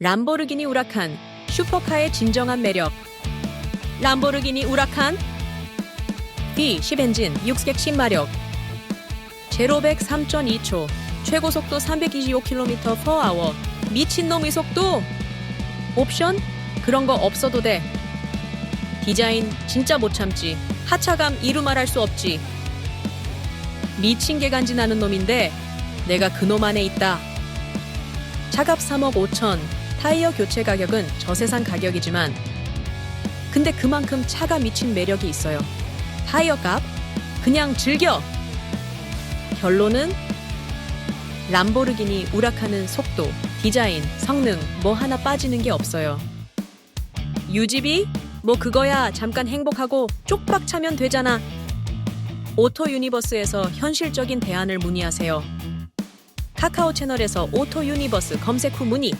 람보르기니 우라칸 슈퍼카의 진정한 매력. 람보르기니 우라칸? B 10 엔진 6객 10마력. 제로백 3.2초 최고 속도 325km/h 미친놈의 속도? 옵션? 그런 거 없어도 돼. 디자인 진짜 못 참지. 하차감 이루 말할 수 없지. 미친 개간지 나는 놈인데 내가 그놈 안에 있다. 차값 3억 5천 타이어 교체 가격은 저세상 가격이지만 근데 그만큼 차가 미친 매력이 있어요 타이어 값 그냥 즐겨 결론은 람보르기니 우라카는 속도, 디자인, 성능 뭐 하나 빠지는 게 없어요. 유지비? 뭐 그거야 잠깐 행복하고 쪽박 차면 되잖아. 오토 유니버스에서 현실적인 대안을 문의하세요. 카카오 채널에서 오토 유니버스 검색 후 문의